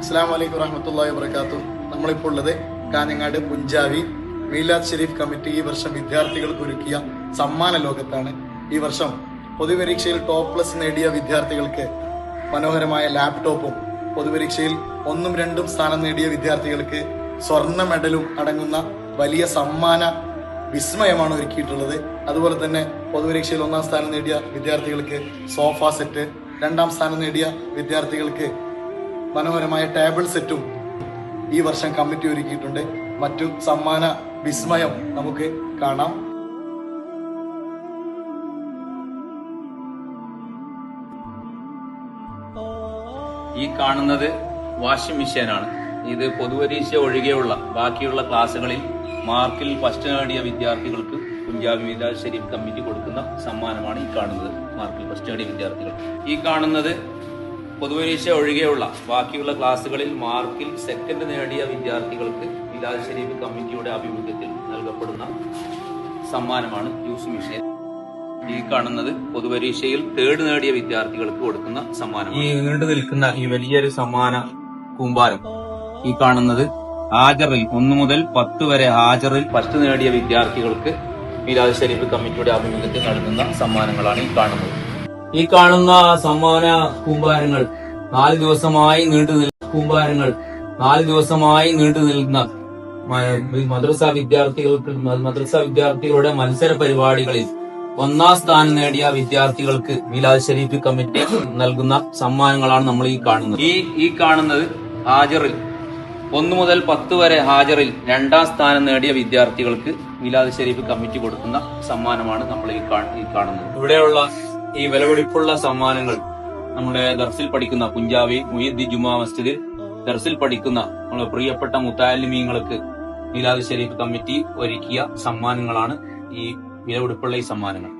അസ്സാം വലൈക്കും വറഹമത്തല്ലാ വാത്തു നമ്മളിപ്പോൾ ഉള്ളത് കാഞ്ഞങ്ങാട് പുഞ്ചാവി മീലാദ് ഷെരീഫ് കമ്മിറ്റി ഈ വർഷം വിദ്യാർത്ഥികൾക്ക് ഒരുക്കിയ സമ്മാന ലോകത്താണ്. ഈ വർഷം പൊതുപരീക്ഷയിൽ ടോപ്പ് പ്ലസ് നേടിയ വിദ്യാർത്ഥികൾക്ക് മനോഹരമായ ലാപ്ടോപ്പും പൊതുപരീക്ഷയിൽ ഒന്നും രണ്ടും സ്ഥാനം നേടിയ വിദ്യാർത്ഥികൾക്ക് സ്വർണ മെഡലും അടങ്ങുന്ന വലിയ സമ്മാന വിസ്മയമാണ് ഒരുക്കിയിട്ടുള്ളത്. അതുപോലെ തന്നെ പൊതുപരീക്ഷയിൽ ഒന്നാം സ്ഥാനം നേടിയ വിദ്യാർത്ഥികൾക്ക് സോഫ സെറ്റ് രണ്ടാം സ്ഥാനം നേടിയ വിദ്യാർത്ഥികൾക്ക് മനോഹരമായ ടേബിൾ സെറ്റും ഈ വർഷം കമ്മിറ്റി ഒരുക്കിയിട്ടുണ്ട്. മറ്റു സമ്മാന വിസ്മയം നമുക്ക് കാണാം. ഈ കാണുന്നത് വാഷിംഗ് ആണ് ഇത് പൊതുപരീക്ഷ ഒഴികെയുള്ള ബാക്കിയുള്ള ക്ലാസ്സുകളിൽ മാർക്കിൽ ഫസ്റ്റ് നേടിയ വിദ്യാർത്ഥികൾക്ക് പഞ്ചാബ് മിലാദ് ഷെരീഫ് കമ്മിറ്റി കൊടുക്കുന്ന സമ്മാനമാണ് ഈ കാണുന്നത്. മാർക്കിൽ ഫസ്റ്റ് നേടിയ വിദ്യാർത്ഥികൾ ഈ കാണുന്നത് പൊതുപരീക്ഷ ഒഴികെയുള്ള ബാക്കിയുള്ള ക്ലാസ്സുകളിൽ മാർക്കിൽ സെക്കൻഡ് നേടിയ വിദ്യാർത്ഥികൾക്ക് ഇലാജ് ഷരീഫ് കമ്മിറ്റിയുടെ ആഭിമുഖ്യത്തിൽ നൽകപ്പെടുന്ന സമ്മാനമാണ് യൂസ് മിഷൻ. ഈ കാണുന്നത് പൊതുപരീക്ഷയിൽ തേർഡ് നേടിയ വിദ്യാർത്ഥികൾക്ക് കൊടുക്കുന്ന സമ്മാനം ഈ നീണ്ടു നിൽക്കുന്ന ഈ വലിയൊരു സമ്മാന കൂമ്പാരം ഈ കാണുന്നത് ഹാജറിൽ ഒന്നു മുതൽ പത്ത് വരെ ഹാജറിൽ ഫസ്റ്റ് നേടിയ വിദ്യാർത്ഥികൾക്ക് മിലാദ് ഷരീഫ് കമ്മിറ്റിയുടെ ആഭിമുഖ്യത്തിൽ നൽകുന്ന സമ്മാനങ്ങളാണ് ഈ കാണുന്നത്. ഈ കാണുന്ന സമ്മാന കൂമ്പാരങ്ങൾ നാല് ദിവസമായി നീണ്ടു നിൽക്കുന്ന കൂമ്പാരങ്ങൾ നാല് ദിവസമായി നീണ്ടു നിൽക്കുന്ന മദ്രസ വിദ്യാർത്ഥികൾക്ക് മദ്രസ വിദ്യാർത്ഥികളുടെ മത്സര പരിപാടികളിൽ ഒന്നാം സ്ഥാനം നേടിയ വിദ്യാർത്ഥികൾക്ക് മിലാദ് ഷരീഫ് കമ്മിറ്റി നൽകുന്ന സമ്മാനങ്ങളാണ് നമ്മൾ ഈ കാണുന്നത്. ഈ ഈ കാണുന്നത് ഹാജറിൽ ഒന്നു മുതൽ പത്ത് വരെ ഹാജറിൽ രണ്ടാം സ്ഥാനം നേടിയ വിദ്യാർത്ഥികൾക്ക് മിലാദ് ഷരീഫ് കമ്മിറ്റി കൊടുക്കുന്ന സമ്മാനമാണ് നമ്മൾ ഈ കാണുന്നത്. ഇവിടെയുള്ള ഈ വിലപിടിപ്പുള്ള സമ്മാനങ്ങൾ നമ്മുടെ ദർസിൽ പഠിക്കുന്ന പുഞ്ചാവി മുയ്യദ്ദി ജുമാ മസ്ജിദിൽ ദർസിൽ പഠിക്കുന്ന നമ്മുടെ പ്രിയപ്പെട്ട മുത്താലിമീങ്ങൾക്ക് മീലാദ് ഷരീഫ് കമ്മിറ്റി ഒരുക്കിയ സമ്മാനങ്ങളാണ് ഈ വിലപിടിപ്പുള്ള ഈ സമ്മാനങ്ങൾ.